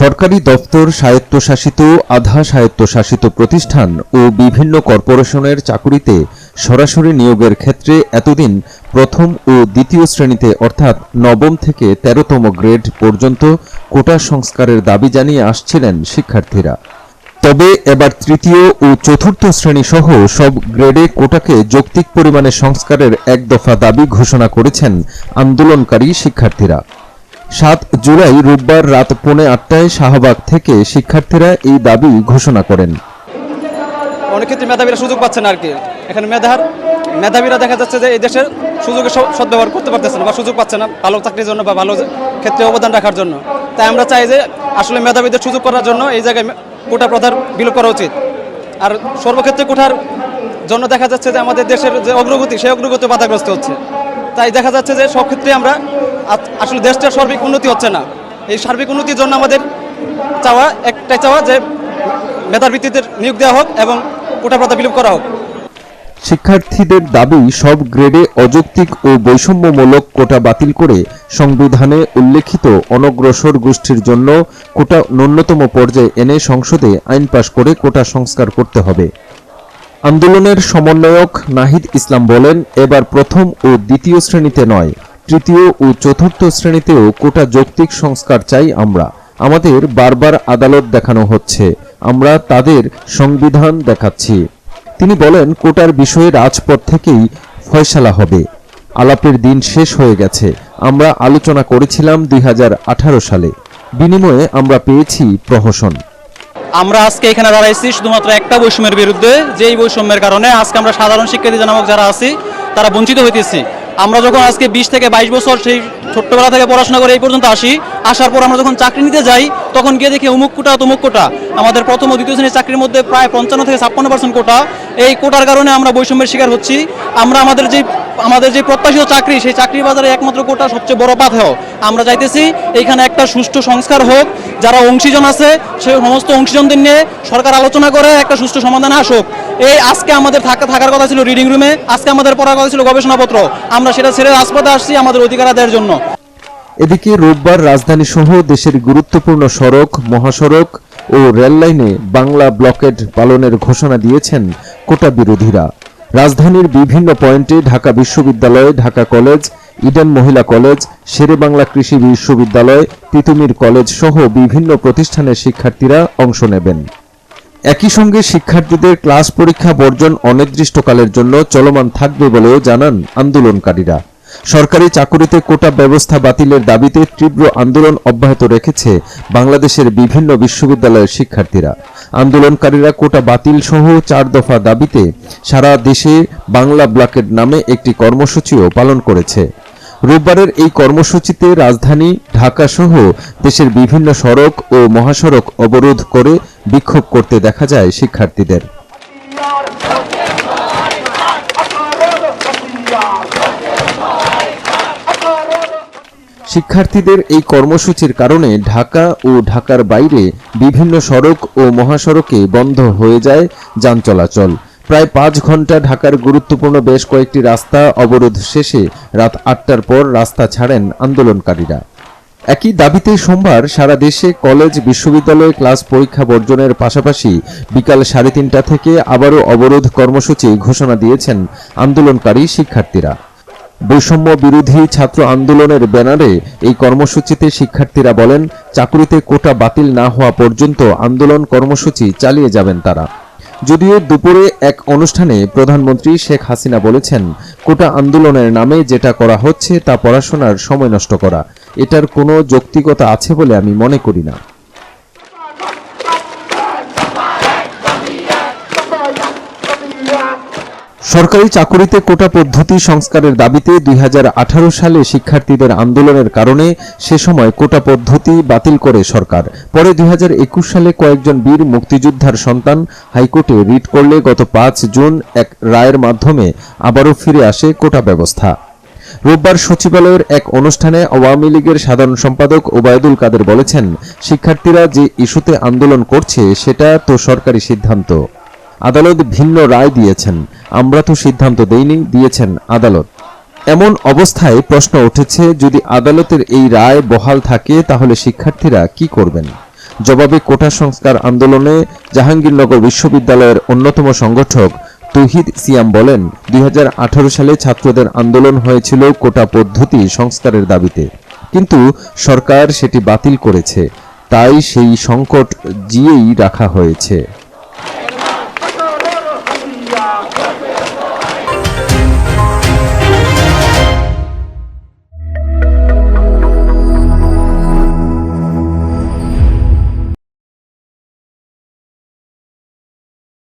সরকারি দপ্তর স্বায়ত্তশাসিত, আধা স্বায়ত্তশাসিত প্রতিষ্ঠান ও বিভিন্ন কর্পোরেশনের চাকুরিতে সরাসরি নিয়োগের ক্ষেত্রে এতদিন প্রথম ও দ্বিতীয় শ্রেণীতে অর্থাৎ নবম থেকে তেরোতম গ্রেড পর্যন্ত কোটা সংস্কারের দাবি জানিয়ে আসছিলেন শিক্ষার্থীরা। তবে এবার তৃতীয় ও চতুর্থ শ্রেণি সহ সব গ্রেডে কোটাকে যৌক্তিক পরিমাণে সংস্কারের এক দফা দাবি ঘোষণা করেছেন আন্দোলনকারী শিক্ষার্থীরা। সাত জুলাই রোববার রাত পৌনে আটটায় শাহবাগ থেকে শিক্ষার্থীরা এই দাবি ঘোষণা করেন। অনেক ক্ষেত্রে মেধাবীরা সুযোগ পাচ্ছে না আর কি। এখানে মেধার মেধাবীরা দেখা যাচ্ছে যে এই দেশের সুযোগের সদ্ব্যবহার করতে পারতেছে না বা সুযোগ পাচ্ছে না ভালো চাকরির জন্য বা ভালো ক্ষেত্রে অবদান রাখার জন্য। তাই আমরা চাই যে আসলে মেধাবীদের সুযোগ করার জন্য এই জায়গায় কোটা প্রথার বিলোপ করা উচিত। আর সর্বক্ষেত্রে কোটার জন্য দেখা যাচ্ছে যে আমাদের দেশের যে অগ্রগতি, সেই অগ্রগতি বাধাগ্রস্ত হচ্ছে। তাই দেখা যাচ্ছে যে সব ক্ষেত্রে আমরা আসলে দেশটার সার্বিক উন্নতি হচ্ছে না। এই সার্বিক উন্নতির জন্য আমাদের চাওয়া, একটাই চাওয়া যে মেধার ভিত্তিতে নিয়োগ দেওয়া হোক এবং কোটা প্রথা বিলোপ করা হোক। শিক্ষার্থীদের দাবি, সব গ্রেডে অযৌক্তিক ও বৈষম্যমূলক কোটা বাতিল করে সংবিধানে উল্লেখিত অনগ্রসর গোষ্ঠীর জন্য কোটা ন্যূনতম পর্যায়ে এনে সংসদে আইন পাশ করে কোটা সংস্কার করতে হবে। আন্দোলনের সমন্বয়ক নাহিদ ইসলাম বলেন, এবার প্রথম ও দ্বিতীয় শ্রেণীতে নয়। তৃতীয় ও চতুর্থ শ্রেণীতেও কোটা যৌক্তিক সংস্কার চাই আমরা। আমাদের বারবার আদালত দেখানো হচ্ছে। আমরা তাদের সংবিধান দেখাচ্ছি। তিনি বলেন, কোটার বিষয়ে রাজপথ থেকেই ফয়সালা হবে। আলাপের দিন শেষ হয়ে গেছে। আমরা আলোচনা করেছিলাম দুই হাজার আঠারো সালে। বিনিময়ে আমরা পেয়েছি প্রহসন। আমরা আজকে এখানে দাঁড়াইছি শুধুমাত্র একটা বৈষম্যের বিরুদ্ধে। যেই বৈষম্যের কারণে আজকে আমরা সাধারণ শিক্ষার্থী নামক যারা আছি, তারা বঞ্চিত হইতেছি। আমরা যখন আজকে বিশ থেকে বাইশ বছর সেই ছোট্টবেলা থেকে পড়াশোনা করে এই পর্যন্ত আসি, আসার পর আমরা যখন চাকরি নিতে যাই, তখন গিয়ে দেখি অমুক কোটা, তমুক কোটা। আমাদের প্রথম ও দ্বিতীয় শ্রেণির চাকরির মধ্যে প্রায় পঞ্চান্ন থেকে ছাপ্পান্ন পার্সেন্ট কোটা। এই কোটার কারণে আমরা বৈষম্যের শিকার হচ্ছি। আমরা আমাদের যে আমাদের যে প্রত্যাশিত চাকরি, সেই চাকরি বাজারে একমাত্র কোটা সবচেয়ে বড় বাধা। আমরা চাইতেছি এইখানে একটা সুষ্ঠু সংস্কার হোক। যারা অংশীজন আছে সেই সমস্ত অংশীজনদের নিয়ে সরকার আলোচনা করে, একটা সুষ্ঠু সমাধান আসুক। এই আজকে আমাদের থাকা থাকার কথা ছিল রিডিং রুমে আজকে আমাদের পড়ার কথা ছিল গবেষণাপত্র। আমরা সেটা ছেড়ে রাজপথে আসছি আমাদের অধিকার আদায়ের জন্য। এদিকে রোববার রাজধানী সহ দেশের গুরুত্বপূর্ণ সড়ক, মহাসড়ক ও রেললাইনে বাংলা ব্লকেড পালনের ঘোষণা দিয়েছেন কোটা বিরোধীরা। রাজধানীর বিভিন্ন পয়েন্টে ঢাকা বিশ্ববিদ্যালয়, ঢাকা কলেজ, ইডেন মহিলা কলেজ, শেরে বাংলা কৃষি বিশ্ববিদ্যালয়, তিতুমির কলেজ সহ বিভিন্ন প্রতিষ্ঠানের শিক্ষার্থীরা অংশ নেবেন। একই সঙ্গে শিক্ষার্থীদের ক্লাস পরীক্ষা বর্জন অনির্দিষ্টকালের জন্য চলমান থাকবে বলেও জানান আন্দোলনকারীরা। সরকারি চাকুরিতে কোটা ব্যবস্থা বাতিলের দাবিতে তীব্র আন্দোলন অব্যাহত রেখেছে বাংলাদেশের বিভিন্ন বিশ্ববিদ্যালয়ের শিক্ষার্থীরা। আন্দোলনকারীরা কোটা বাতিল সহ চার দফা দাবিতে সারা দেশে বাংলা ব্লকের নামে একটি কর্মসূচিও পালন করেছে। রোববারের এই কর্মসূচিতে রাজধানী ঢাকা সহ দেশের বিভিন্ন সড়ক ও মহাসড়ক অবরোধ করে বিক্ষোভ করতে দেখা যায় শিক্ষার্থীদের। শিক্ষার্থীদের এই কর্মসূচির কারণে ঢাকা ও ঢাকার বাইরে বিভিন্ন সড়ক ও মহাসড়কে বন্ধ হয়ে যায় যান চলাচল। প্রায় পাঁচ ঘণ্টা ঢাকার গুরুত্বপূর্ণ বেশ কয়েকটি রাস্তা অবরোধ শেষে রাত আটটার পর রাস্তা ছাড়েন আন্দোলনকারীরা। একই দাবিতে সোমবার সারা দেশে কলেজ, বিশ্ববিদ্যালয়ে ক্লাস পরীক্ষা বর্জনের পাশাপাশি বিকাল সাড়ে তিনটা থেকে আবারও অবরোধ কর্মসূচি ঘোষণা দিয়েছেন আন্দোলনকারী শিক্ষার্থীরা। বৈষম্য বিরোধী ছাত্র আন্দোলনের ব্যানারে এই কর্মসূচিতে শিক্ষার্থীরা বলেন, চাকরিতে কোটা বাতিল না হওয়া পর্যন্ত আন্দোলন কর্মসূচি চালিয়ে যাবেন তারা। যদিও দুপুরে এক অনুষ্ঠানে প্রধানমন্ত্রী শেখ হাসিনা বলেছেন, কোটা আন্দোলনের নামে যেটা করা হচ্ছে তা পড়াশোনার সময় নষ্ট করা। এটার কোনো যৌক্তিকতা আছে বলে আমি মনে করি না। সরকারি চাকুরিতে কোটা পদ্ধতি সংস্কারের দাবিতে দুই হাজার আঠারো সালে শিক্ষার্থীদের আন্দোলনের কারণে সে সময় কোটা পদ্ধতি বাতিল করে সরকার। পরে দুই হাজার একুশ সালে কয়েকজন বীর মুক্তিযোদ্ধার সন্তান হাইকোর্টে রিট করলে গত পাঁচ জুন এক রায়ের মাধ্যমে আবারও ফিরে আসে কোটা ব্যবস্থা। রোববার সচিবালয়ের এক অনুষ্ঠানে আওয়ামী লীগের সাধারণ সম্পাদক ওবায়দুল কাদের বলেছেন, শিক্ষার্থীরা যে ইস্যুতে আন্দোলন করছে সেটা তো সরকারি সিদ্ধান্ত। আদালত ভিন্ন রায় দিয়েছেন। আমরা তো সিদ্ধান্ত দেইনি, দিয়েছেন আদালত। এমন অবস্থায় প্রশ্ন উঠেছে, যদি আদালতের এই রায় বহাল থাকে, তাহলে শিক্ষার্থীরা কি করবেন? জবাবে কোটা সংস্কার আন্দোলনে জাহাঙ্গীরনগর বিশ্ববিদ্যালয়ের অন্যতম সংগঠক তৌহিদ সিয়াম বলেন, দুই হাজার আঠারো সালে ছাত্রদের আন্দোলন হয়েছিল কোটা পদ্ধতি সংস্কারের দাবিতে। কিন্তু সরকার সেটি বাতিল করেছে। তাই সেই সংকট জিয়েই রাখা হয়েছে।